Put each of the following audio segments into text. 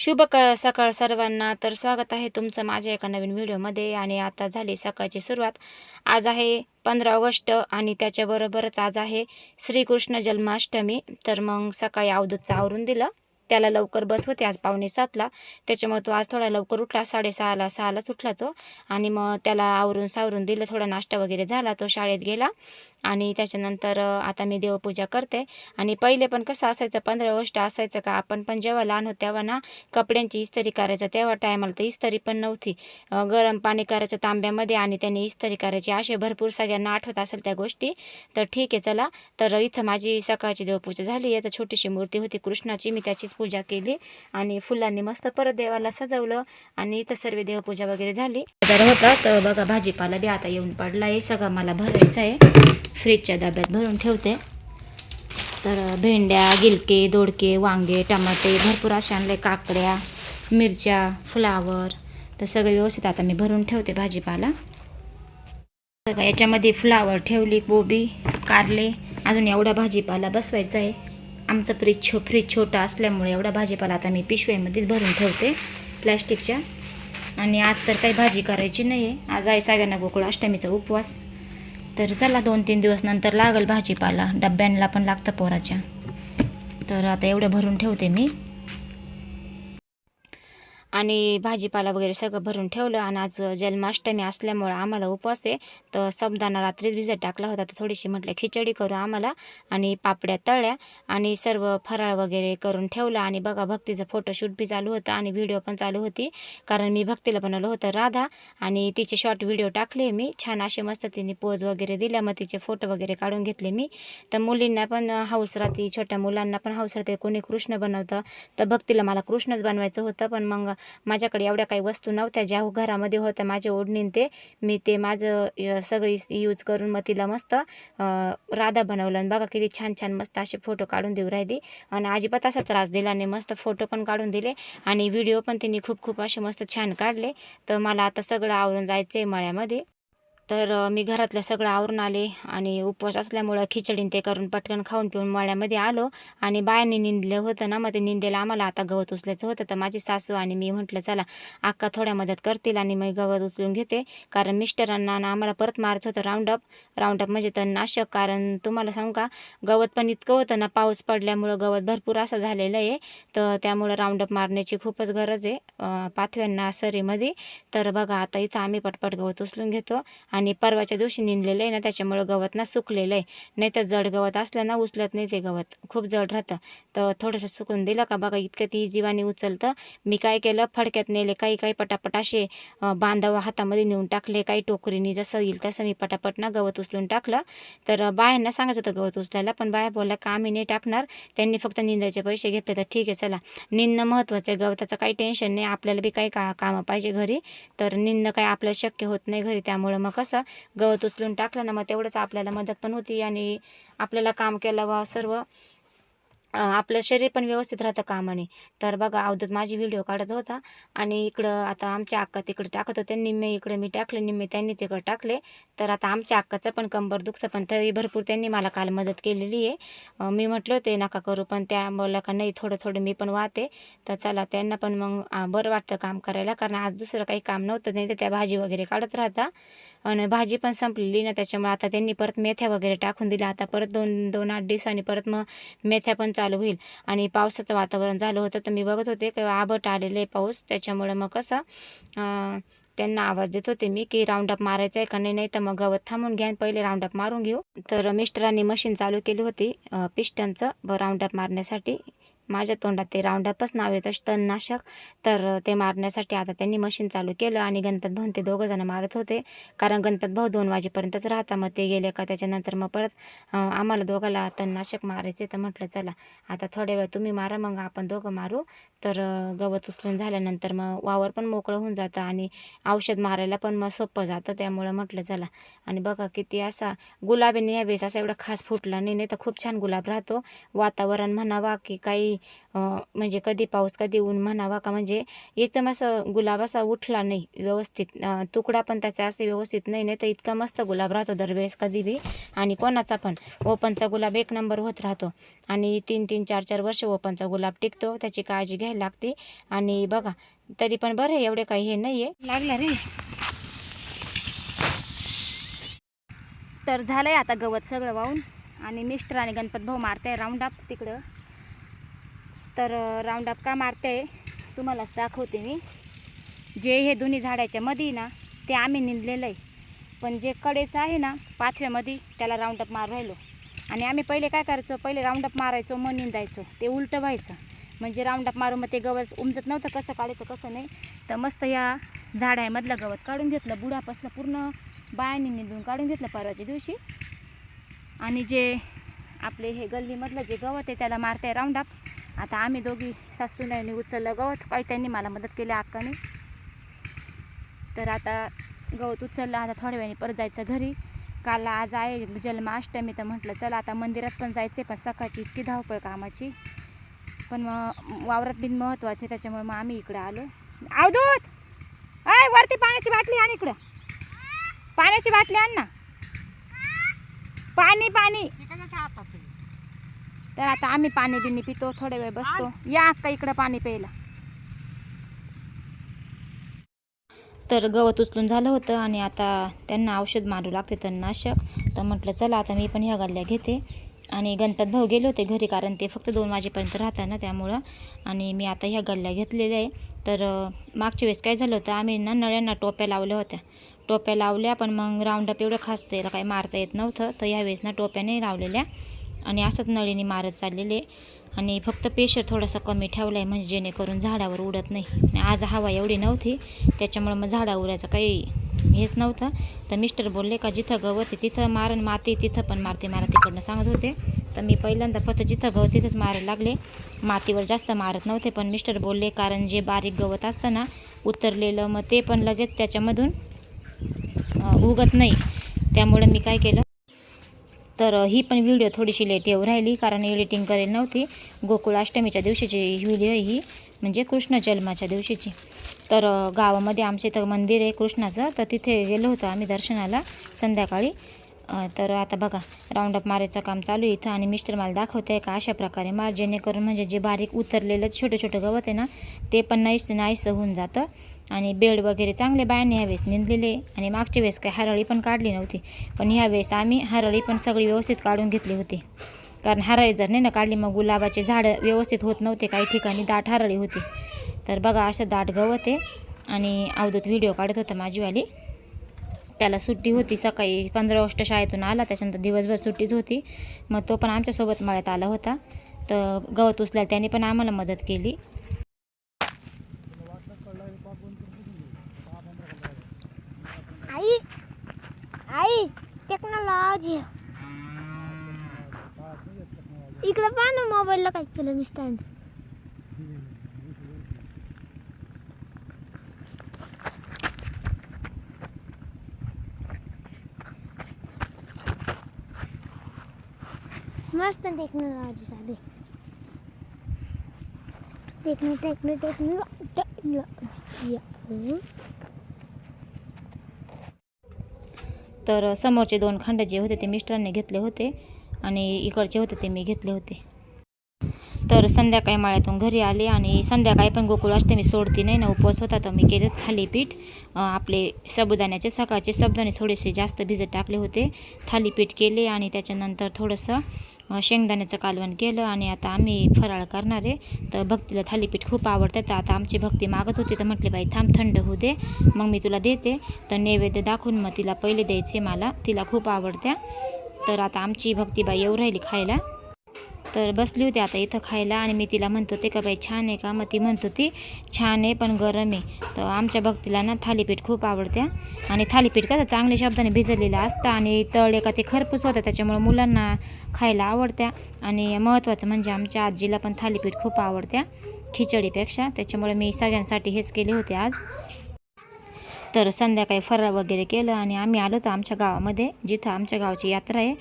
शुभ क सकाळ सर्वांना. तर स्वागत आहे तुमचं माझ्या एका नवीन व्हिडिओमध्ये. आणि आता झाली सकाळची सुरुवात. आज आहे पंधरा ऑगस्ट आणि त्याच्याबरोबरच आज आहे श्रीकृष्ण जन्माष्टमी. तर मग सकाळी अवधूतचं आवरून दिलं. त्याला लवकर बस होते. आज पावणे सातला. त्याच्यामुळे तो आज थोडा लवकर उठला. साडेसहाला सहालाच उठला तो. आणि मग त्याला आवरून सावरून दिलं. थोडा नाश्ता वगैरे झाला. तो शाळेत गेला. आणि त्याच्यानंतर आता मी देवपूजा करते. आणि पहिले पण कसं असायचं पंधरा ऑगस्ट असायचं का? आपण पण जेव्हा लहान होतो तेव्हा ना कपड्यांची इस्तरी करायचं. तेव्हा टायमाला तर इस्तरी पण नव्हती. गरम पाणी करायचं तांब्यामध्ये आणि त्याने इस्तरी करायची. असे भरपूर सगळ्यांना आठवत असेल त्या गोष्टी. तर ठीक आहे चला. तर इथं माझी सकाळची देवपूजा झाली आहे. तर छोटीशी मूर्ती होती कृष्णाची. मी त्याचीच पूजा केली आणि फुलांनी मस्त परत देवाला सजवलं आणि इथं सर्व देवपूजा वगैरे झाली. तर होता तर बघा भाजीपाला बी आता येऊन पडला आहे सगळं मला भरायचं आहे. फ्रीजच्या डब्यात भरून ठेवते. तर भेंड्या गिलके दोडके वांगे टमाटे भरपूर असे आणले. काकड्या मिरच्या फ्लावर. तर सगळं व्यवस्थित आता मी भरून ठेवते भाजीपाला. बघा याच्यामध्ये फ्लावर ठेवली कोबी कारले. अजून एवढा भाजीपाला बसवायचा आहे. आमचं फ्रीज छो फ्रीज छोटा असल्यामुळे एवढा भाजीपाला आता मी पिशव्यामध्येच भरून ठेवते प्लॅस्टिकच्या. आणि आज तर काही भाजी करायची नाही आहे आज आहे सगळ्यांना गोकुळ अष्टमीचा उपवास. तर चला दोन तीन दिवस नंतर लागल भाजीपाला. डब्यांना पण लागतं पोराच्या. तर आता एवढं भरून ठेवते मी. आणि भाजीपाला वगैरे सगळं भरून ठेवलं आणि आज जन्माष्टमी असल्यामुळं आम्हाला उपवास आहे. तर सबदाना रात्रीच भिजत टाकला होता. तर थोडीशी म्हटलं खिचडी करू आम्हाला आणि पापड्या तळल्या आणि सर्व फराळ वगैरे करून ठेवलं. आणि बघा भक्तीचं फोटोशूट बी चालू होतं आणि व्हिडिओ पण चालू होती. कारण मी भक्तीला बनवलं होतं राधा. आणि तिचे शॉर्ट व्हिडिओ टाकले मी. छान असे मस्त तिने पोज वगैरे दिल्या. मग तिचे फोटो वगैरे काढून घेतले मी. तर मुलींना पण हौस राहते छोट्या मुलांना पण हौस राहते कोणी कृष्ण बनवतं. तर भक्तीला मला कृष्णच बनवायचं होतं. पण मग माझ्याकडे एवढ्या काही वस्तू नव्हत्या ज्या हो घरामध्ये होत्या माझ्या ओढणीन ते. मी ते माझं सगळी यूज करून मग तिला मस्त राधा बनवलं. आणि बघा किती छान छान मस्त असे फोटो काढून देऊ राहिली. आणि अजिबात असा त्रास दिला नाही. मस्त फोटो पण काढून दिले. आणि व्हिडिओ पण तिने खूप खूप असे मस्त छान काढले. तर मला आता सगळं आवरून जायचं आहे मळ्यामध्ये. तर मी घरातलं सगळं आवरून आले आणि उपवास असल्यामुळं खिचडीन ते करून पटकन खाऊन पिऊन मळ्यामध्ये आलो आणि बायांनी निंदलं होतं ना मग ते निंदेला आम्हाला आता गवत उचलायचं होतं. तर माझी सासू आणि मी म्हटलं चला अक्का थोड्या मदत करतील आणि मी गवत उचलून घेते. कारण मिस्टरांना ना आम्हाला परत मारायचं होतं राऊंडअप राऊंडअप म्हणजे तणनाशक. कारण तुम्हाला सांगू का गवत पण इतकं होतं ना पाऊस पडल्यामुळं गवत भरपूर असं झालेलं आहे. तर त्यामुळं राऊंडअप मारण्याची खूपच गरज आहे पाथव्यांना सरीमध्ये. तर बघा आता इथं आम्ही पटपट गवत उचलून घेतो आणि आणि परवाच्या दिवशी निंदलेलं आहे ना त्याच्यामुळं गवत ना सुकलेलं आहे. नाही तर जड गवत असलं ना उचलत नाही ते गवत. खूप जड राहतं. तर थोडंसं सुकून दिलं का बघा इतकं ती जीवानी उचलतं. मी काय केलं? फडक्यात नेले काही काही पटापट असे अ, हातामध्ये नेऊन टाकले काही टोकरीने जसं येईल तसं मी पटापट ना गवत उचलून टाकलं. तर बायांना सांगायचं होतं गवत उचलायला पण बाया बोलल्या का आम्ही नाही टाकणार? त्यांनी फक्त निंदायचे पैसे घेतले. तर ठीक आहे चला. निंदणं महत्त्वाचं आहे. गवताचं काही टेन्शन नाही. आपल्याला बी काही का कामं पाहिजे घरी. तर निंदणं काही आपल्याला शक्य होत नाही घरी. त्यामुळं मग कसं गवत उचलून टाकलं ना मग तेवढंच आपल्याला मदत पण होती आणि आपल्याला काम केलं व सर्व आपलं शरीर पण व्यवस्थित राहतं कामाने. तर बघा अवधूत माझी व्हिडिओ काढत होता आणि इकडं आता आमच्या अक्का तिकडे टाकत होते. निम्मे इकडे मी टाकले निम्मे त्यांनी तिकडं टाकले. तर आता आमच्या अक्काचं पण कंबर दुखतं पण तरी भरपूर त्यांनी मला काल मदत केलेली आहे. मी म्हटलं होते नका करू पण त्या बोलला का नाही थोडं थोडं मी पण वाहते. तर चला त्यांना पण मग बरं वाटतं काम करायला कारण आज दुसरं काही काम नव्हतं नाही तर त्या भाजी वगैरे काढत राहता. आणि भाजी पण संपलेली ना त्याच्यामुळे आता त्यांनी परत मेथ्या वगैरे टाकून दिल्या. आता परत दोन दोन आठ दिवसांनी परत मग मेथ्या पण चालू होईल. आणि पावसाचं वातावरण झालं होतं तर मी बघत होते की आबट आलेलं आहे पाऊस. त्याच्यामुळं मग कसं त्यांना आवाज देत होते मी की राऊंडअप मारायचं आहे का नाही नाही तर मग गवत थांबून घ्या आणि पहिले राऊंडअप मारून घेऊ. तर मिस्टरांनी मशीन चालू केली होती पिस्टनचं. राऊंडअप मारण्यासाठी माझ्या तोंडात ते राऊंडअपच नाव येतं तणनाशक तर ते मारण्यासाठी आता त्यांनी मशीन चालू केलं आणि गणपत भाऊन ते दोघं जण मारत होते. कारण गणपत भाऊ दोन वाजेपर्यंतच राहता मग ते गेले का त्याच्यानंतर मग परत आम्हाला दोघाला तणनाशक मारायचे तर म्हटलं चला आता थोड्या वेळ तुम्ही मारा मग आपण दोघं मारू. तर गवत उचलून झाल्यानंतर मग वावर पण मोकळं होऊन जातं आणि औषध मारायला पण मग सोपं जातं. त्यामुळं म्हटलं चला. आणि बघा किती असा गुलाबी यावेळेस असा एवढा खास फुटला नाही नाही तर खूप छान गुलाब राहतो. वातावरण म्हणावा की काही म्हणजे कधी पाऊस कधी ऊन म्हणावा का म्हणजे एकदम असं गुलाब असा उठला नाही व्यवस्थित. तुकडा पण त्याचा असं व्यवस्थित नाही नाही तर इतका मस्त गुलाब राहतो दरवेळेस कधी बी. आणि कोणाचा पण. ओपनचा गुलाब एक नंबर होत राहतो. आणि तीन तीन चार चार वर्ष ओपनचा गुलाब टिकतो. त्याची काळजी घ्यायला लागते. आणि बघा तरी पण बरं आहे एवढे काही हे नाही आहे लागला रे. तर झालंय आता गवत सगळं वाहून. आणि मिस्टर आणि गणपत भाऊ मारताय राऊंड अप तिकडं. तर राऊंड अप का मारते. तुम्हालाच दाखवते मी. जे हे दोन्ही झाडाच्या मध्ये ना ते आम्ही निंदलेलं आहे. पण जे कडेचं आहे ना पाचव्यामध्ये त्याला राऊंड अप मार राहिलो. आणि आम्ही पहिले काय करायचो पहिले राऊंड अप मारायचो मग निंदायचो. ते उलटं व्हायचं. म्हणजे राऊंड अप मारून मग ते गवत उमजत नव्हतं कसं काढायचं कसं नाही. तर मस्त या झाडामधलं गवत काढून घेतलं बुडापासनं पूर्ण बायाने निंदून काढून घेतलं परवाच्या दिवशी. आणि जे आपले हे गल्लीमधलं जे गवत आहे त्याला मारताय राऊंड अप आता आम्ही दोघी सासूनाईने उचललं गवत. काही त्यांनी मला मदत केली अक्काने तर आता गवत उचललं आता थोड्या वेळाने परत जायचं घरी. काल आज आहे जन्माष्टमी तर म्हटलं चला आता मंदिरात पण जायचं पण सकाळची इतकी धावपळ कामाची. पण मग वावरात बिन महत्त्वाचे त्याच्यामुळे मग आम्ही इकडं आलो. अवधूत आय वरती पाण्याची बाटली आण इकडं. पाण्याची बाटली आण ना. पाणी पाणी. तर आता आम्ही पाणी बिनी पितो थोड्या वेळ बसतो. या अक्का इकडं पाणी प्यायला. तर गवत उचलून झालं होतं आणि आता त्यांना औषध मारू लागते तणनाशक. तर म्हटलं चला आता मी पण ह्या गल्ल्या घेते. आणि गणपत भाऊ गेले होते घरी कारण ते फक्त दोन वाजेपर्यंत राहतात ना त्यामुळं. आणि मी आता ह्या गल्ल्या घेतलेल्या आहे. तर मागच्या वेळेस काय झालं होतं आम्ही ना नळ्यांना टोप्या लावल्या होत्या. टोप्या लावल्या पण मग राऊंडअप एवढं खास त्याला काही मारता येत नव्हतं. तर यावेळेस ना टोप्या नाही लावलेल्या. आणि असंच नळीने मारत चाललेले आणि फक्त प्रेशर थोडासा कमी ठेवला आहे म्हणजे जेणेकरून झाडावर उडत नाही. आणि आज हवा एवढी नव्हती त्याच्यामुळं मग झाडा उडायचं काही हेच नव्हतं. तर मिस्टर बोलले का जिथं गवत आहे तिथं मारण माती तिथं पण मारते मला तिकडनं सांगत होते. तर मी पहिल्यांदा फक्त जिथं गवत तिथंच मारायला लागले. मातीवर जास्त मारत नव्हते पण मिस्टर बोलले कारण जे बारीक गवत असतं ना उतरलेलं मग ते पण लगेच त्याच्यामधून उगत नाही. त्यामुळं मी काय केलं? तर ही पण व्हिडिओ थोडीशी लेट येऊ राहिली कारण एडिटिंग करेल नव्हती. गोकुळाष्टमीच्या दिवशीची व्हिडिओ ही म्हणजे कृष्ण जन्माच्या दिवशीची. तर गावामध्ये आमच्या इथं मंदिर आहे कृष्णाचं. तर तिथे गेलो होतो आम्ही दर्शनाला संध्याकाळी. तर आता बघा राऊंडअप मारायचं काम चालू आहे इथं आणि मिस्टर मला दाखवते का अशा प्रकारे. मार जेणेकरून म्हणजे जे बारीक उतरलेलं छोटं छोटं गवत आहे ना ते पण नाहीस नाहीसं होऊन जातं. आणि बेड वगैरे चांगले बायाने ह्यावेळेस निंदलेले आणि मागच्या वेळेस काय हरळी पण काढली नव्हती. पण ह्यावेळेस आम्ही हरळी पण सगळी व्यवस्थित काढून घेतली होती. कारण हरळी जर नाही ना काढली मग गुलाबाचे झाडं व्यवस्थित होत नव्हते काही ठिकाणी दाट हरळी होती. तर बघा असं दाट गवत आहे. आणि अवधूत व्हिडिओ काढत होता माझीवाली त्याला सुट्टी होती सकाळी पंधरा ऑगस्ट शाळेतून आला त्याच्यानंतर दिवसभर सुट्टीच होती. मग तो पण आमच्यासोबत मळ्यात आला होता. तर गवत उचलायला त्याने पण आम्हाला मदत केली. आई आई टेक्नॉलॉजी इकडे पाहा ना मोबाईलला काय केलं मी स्टँड मस्त टेक्नॉलॉजी झाली टेक्नो टेक्नो टेक्नो टेक्नॉलॉजी तर समोरचे दोन खंड जे होते ते मिस्टरांनी घेतले होते आणि इकडचे होते ते मी घेतले होते. तर संध्याकाळी माळ्यातून घरी आले आणि संध्याकाळी पण गोकुळाष्टमी सोडती नाही ना? उपवास होता तर मी केले थालीपीठ. आपले साबुदाण्याचे सकाळचे साबुदाणे थोडेसे जास्त भिजत टाकले होते. थालीपीठ केले आणि त्याच्यानंतर थोडंसं शेंगदाण्याचं कालवण केलं आणि आता आम्ही फराळ करणार आहे. तर भक्तीला थालीपीठ खूप आवडतं. तर आता आमची भक्ती मागत होती तर म्हटले बाई थांब थंड होऊ दे. मग मी तुला देते. तर नैवेद्य दाखवून मग तिला पहिले द्यायचे मला. तिला खूप आवडत्या. तर आता आमची भक्तीबाई येऊ राहिली खायला. तर बसली होती आता इथं खायला आणि मी तिला म्हणत होते का बाई छान आहे का? मग ती म्हणत होती छान आहे पण गरम आहे. तर आमच्या भक्तीला ना थालीपीठ खूप आवडत्या. आणि थालीपीठ कसं चांगल्या शब्दाने भिजलेलं असतं आणि तळे का ते खरपूस होतं त्याच्यामुळे मुलांना खायला आवडत्या. आणि महत्त्वाचं म्हणजे आमच्या आजीला पण थालीपीठ खूप आवडत्या खिचडीपेक्षा. त्याच्यामुळे मी सगळ्यांसाठी हेच केले होते आज. तर संध्याकाळी फराळ वगैरे केलं आणि आम्ही आलो होतो आमच्या गावामध्ये जिथं आमच्या गावची यात्रा आहे.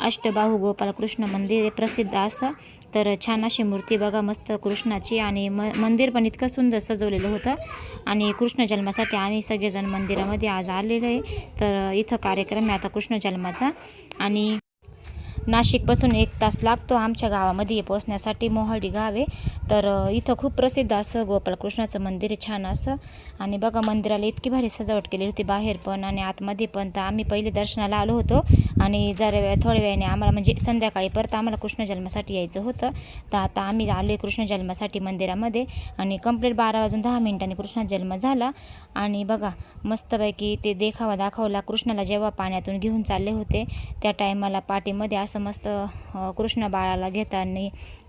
अष्टबाहू गोपालकृष्ण मंदिर हे प्रसिद्ध असं तर छान अशी मूर्ती बघा मस्त कृष्णाची. आणि म मंदिर पण इतकं सुंदर सजवलेलं होतं. आणि कृष्ण जन्मासाठी आम्ही सगळेजण मंदिरामध्ये आज आलेलो आहे. तर इथं कार्यक्रम आहे आता कृष्ण जन्माचा. आणि नाशिकपासून एक तास लागतो आमच्या गावामध्ये पोचण्यासाठी मोहाडी गाव आहे. तर इथं खूप प्रसिद्ध असं गोपाळकृष्णाचं मंदिर आहे छान असं. आणि बघा मंदिराला इतकी भारी सजावट केली होती बाहेर पण आणि आतमध्ये पण. तर आम्ही पहिले दर्शनाला आलो होतो आणि जरा वेळ थोड्या वेळाने आम्हाला म्हणजे संध्याकाळी परत आम्हाला कृष्ण जन्मासाठी यायचं होतं. तर आता आम्ही आलो आहे कृष्ण जन्मासाठी मंदिरामध्ये आणि कंप्लीट बारा वाजून दहा मिनिटांनी कृष्ण जन्म झाला. आणि बघा मस्तपैकी ते देखावा दाखवला कृष्णाला जेव्हा पाण्यातून घेऊन चालले होते त्या टायमाला पाठीमध्ये असं मस्त कृष्ण बाळाला घेताना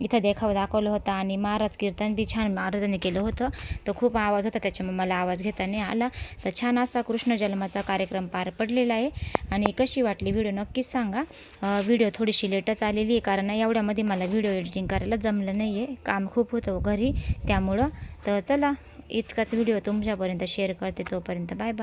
इथं देखावा दाखवला होता आणि महाराज कीर्तन बी छान महाराजांनी केलं होतं. तर खूप आवाज होता त्याच्यामुळे मला आवाज घेताना आला. तर छान असा कृष्ण जन्माचा कार्यक्रम पार पडलेला आहे आणि कशी वाटली व्हिडिओ नक्कीच सांगा. व्हिडिओ थोडीशी लेटच आलेली आहे कारण एवढ्यामध्ये मला व्हिडिओ एडिटिंग करायला जमलं नाही आहे काम खूप होतं घरी त्यामुळं. तर चला इतकाच व्हिडिओ तुमच्यापर्यंत शेअर करते तोपर्यंत बाय बाय.